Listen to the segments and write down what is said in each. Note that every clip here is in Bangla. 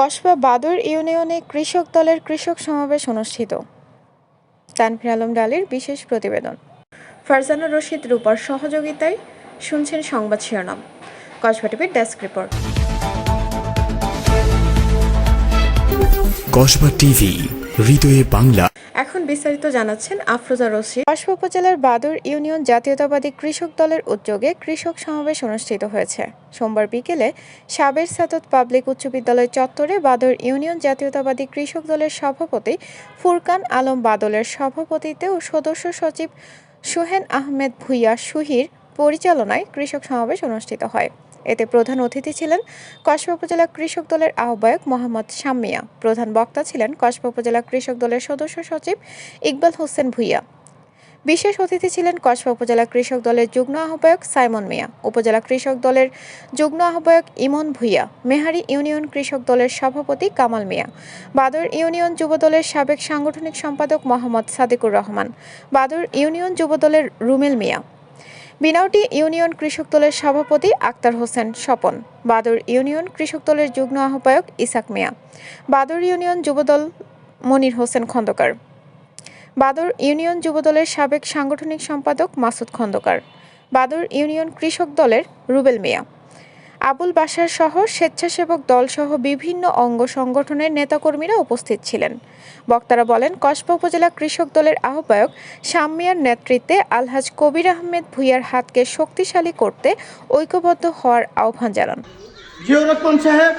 কসবা বাদর ইউনিয়নে কৃষক দলের কৃষক সমাবেশ অনুষ্ঠিত। তানফির আলম ডালির বিশেষ প্রতিবেদন। ফারজানা রশিদ রূপার সহযোগিতায় শুনছেন সংবাদ শিরোনাম। কসবা টিভির ডেস্ক রিপোর্ট। কসবা টিভি হৃদয়ে বাংলা। এখন বিস্তারিত জানাচ্ছেন আফরোজা রশিদ। কসবা উপজেলার বাদুর ইউনিয়ন জাতীয়তাবাদী কৃষক দলের উদ্যোগে কৃষক সমাবেশ অনুষ্ঠিত হয়েছে। সোমবার বিকেলে সাবের সাদত পাবলিক উচ্চ বিদ্যালয় চত্বরে বাদুর ইউনিয়ন জাতীয়তাবাদী কৃষক দলের সভাপতি ফুরকান আলম বাদলের সভাপতিত্বে ও সদস্য সচিব সোহেন আহমেদ ভুইয়া সুহির পরিচালনায় কৃষক সমাবেশ অনুষ্ঠিত হয়। এতে প্রধান অতিথি ছিলেন কসবা উপজেলা কৃষক দলের আহ্বায়ক মোহাম্মদ শাম্মিয়া, প্রধান বক্তা ছিলেন কসবা উপজেলা কৃষক দলের সদস্য সচিব ইকবাল হোসেন ভুইয়া। বিশেষ অতিথি ছিলেন কসবা উপজেলা কৃষক দলের যুগ্ম আহ্বায়ক সাইমন মিয়া, উপজেলা কৃষক দলের যুগ্ম আহ্বায়ক ইমন ভুইয়া, মেহারি ইউনিয়ন কৃষক দলের সভাপতি কামাল মিয়া, বাদর ইউনিয়ন যুব দলের সাবেক সাংগঠনিক সম্পাদক মোহাম্মদ সাদিকুর রহমান, বাদর ইউনিয়ন যুব দলের রুমেল মিয়া বিনাউটি ইউনিয়ন কৃষক দলের সভাপতি আক্তার হোসেন স্বপন, বাদর ইউনিয়ন কৃষক দলের যুগ্ম আহ্বায়ক ইসাক মিয়া, বাদর ইউনিয়ন যুবদল মনির হোসেন খন্দকার, বাদর ইউনিয়ন যুবদলের সাবেক সাংগঠনিক সম্পাদক মাসুদ খন্দকার, বাদর ইউনিয়ন কৃষক দলের রুবেল মিয়া। আবুল বাসার সহ স্বেচ্ছাসেবক দলসহ বিভিন্ন অঙ্গ সংগঠনের নেতাকর্মীরা উপস্থিত ছিলেন। বক্তারা বলেন, কসবা উপজেলা কৃষক দলের আহ্বায়ক শাম্মিয়ার নেতৃত্বে আলহাজ কবির আহমেদ ভুইয়ার হাতকে শক্তিশালী করতে ঐক্যবদ্ধ হওয়ার আহ্বান জানান। সাহেব,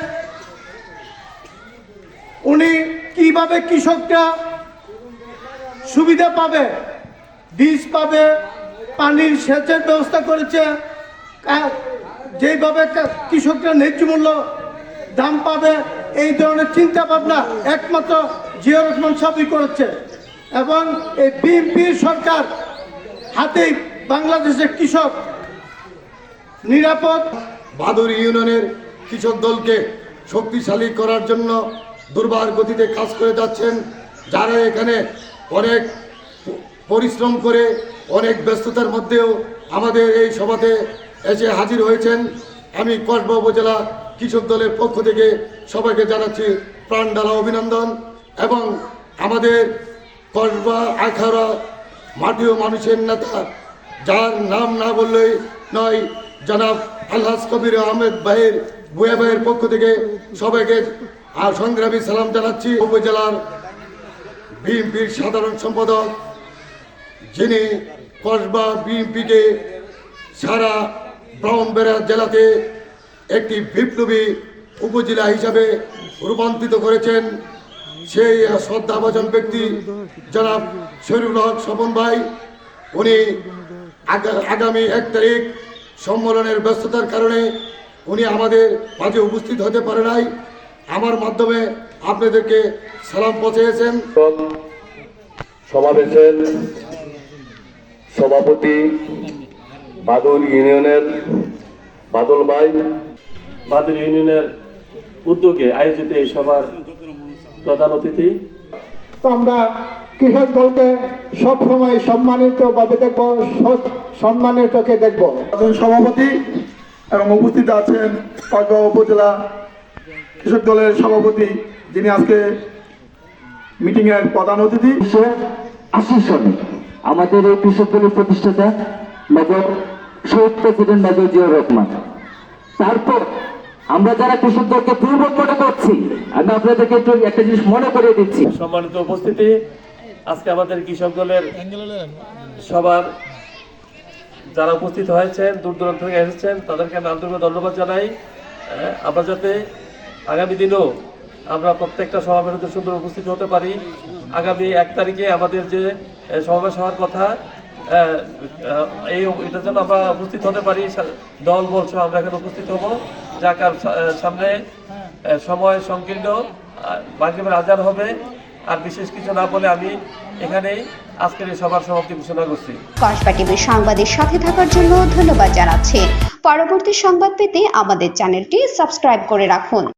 উনি কীভাবে কৃষকরা সুবিধা পাবে, বীজ পাবে, পানির সেচের ব্যবস্থা করেছে যেইভাবে কৃষকরা ন্যায্য মূল্য দাম পাবে, এই ধরনের চিন্তা ভাবনা একমাত্র জিয়া রহমান সাহেবই করেছে। এবং এই বিএনপির সরকার হাতেই বাংলাদেশের কৃষক নিরাপদ বাদুর ইউনিয়নের কৃষক দলকে শক্তিশালী করার জন্য দুর্বার গতিতে কাজ করে যাচ্ছেন। যারা এখানে অনেক পরিশ্রম করে, অনেক ব্যস্ততার মধ্যেও আমাদের এই সভাতে এসে হাজির হয়েছেন। আমি কসবা উপজেলা কৃষক দলের পক্ষ থেকে সবাইকে জানাচ্ছি প্রাণ ডালা অভিনন্দন এবং আমাদের কসবা আখাড়া মাটিও মানুষের নেতা, যার নাম না বললেই নয়, জনাব আলহাজ কবির আহমেদ ভাইয়ের বুয়া ভাইয়ের পক্ষ থেকে সবাইকে, আর সংগ্রামী সালাম জানাচ্ছি উপজেলার বিএনপির সাধারণ সম্পাদক, যিনি কসবা বিএনপিকে সারা ব্রাহ্মণবেড়া জেলাতে একটি বিপ্লবী উপজেলা হিসাবে রূপান্তরিত করেছেন সেই শ্রদ্ধাভাজন ব্যক্তি জনাব শরীফুল হক স্বপন ভাই। উনি আগা- আগামী এক তারিখ সম্মেলনের ব্যস্ততার কারণে উনি আমাদের মাঝে উপস্থিত হতে পারে নাই। আমার মাধ্যমে আপনাদেরকে সালাম পৌঁছেছেন। সমাবেশের সভাপতি বাদুল ইউনিয়নের বাদল ভাই। বাদুর ইউনিয়নের উদ্যোগে আয়োজিত এই সভার প্রধান অতিথি। তো আমরা কৃষক দলকে সবসময় সম্মানিত ভাবে দেখব সম্মানের চোখে দেখব। সভাপতি এবং উপস্থিত আছেন উপজেলা কৃষক দলের সভাপতি যিনি আজকে মিটিংয়ের প্রধান অতিথি। আশি সনে আমাদের এই কৃষক দলের প্রতিষ্ঠাতা মেজর শহীদ প্রেসিডেন্ট মেজর জিয়াউর রহমান। তারপর আমরা যারা কৃষকদেরকে দুর্বল মনে করছি, আমি আপনাদেরকে একটু একটা জিনিস মনে করিয়ে দিচ্ছি। সম্মানিত উপস্থিতি, আজকে আমাদের কৃষক দলের সবার যারা উপস্থিত হয়েছেন, দূর দূরান্ত থেকে এসেছেন, তাদেরকে আন্তরিক ধন্যবাদ জানাই। আমরা যাতে আগামী দিনেও আমরা প্রত্যেকটা সমাবেশে সুন্দর উপস্থিত হতে পারি। আগামী এক তারিখে আমাদের যে সমাবেশ হওয়ার কথা এই এটার জন্য আমরা উপস্থিত হতে পারি। দল বল সহ আমরা এখানে উপস্থিত হব। যাকার সামনে সময় সংকীর্ণ মাগরিবের আজান হবে। আর বিশেষ কিছু না বলে আমি এখানেই আজকের এই সভার সমাপ্তি ঘোষণা করছি। কসবা টিভির সাংবাদিক সাথে থাকার জন্য ধন্যবাদ জানাচ্ছি। পরবর্তী সংবাদ পেতে আমাদের চ্যানেলটি সাবস্ক্রাইব করে রাখুন।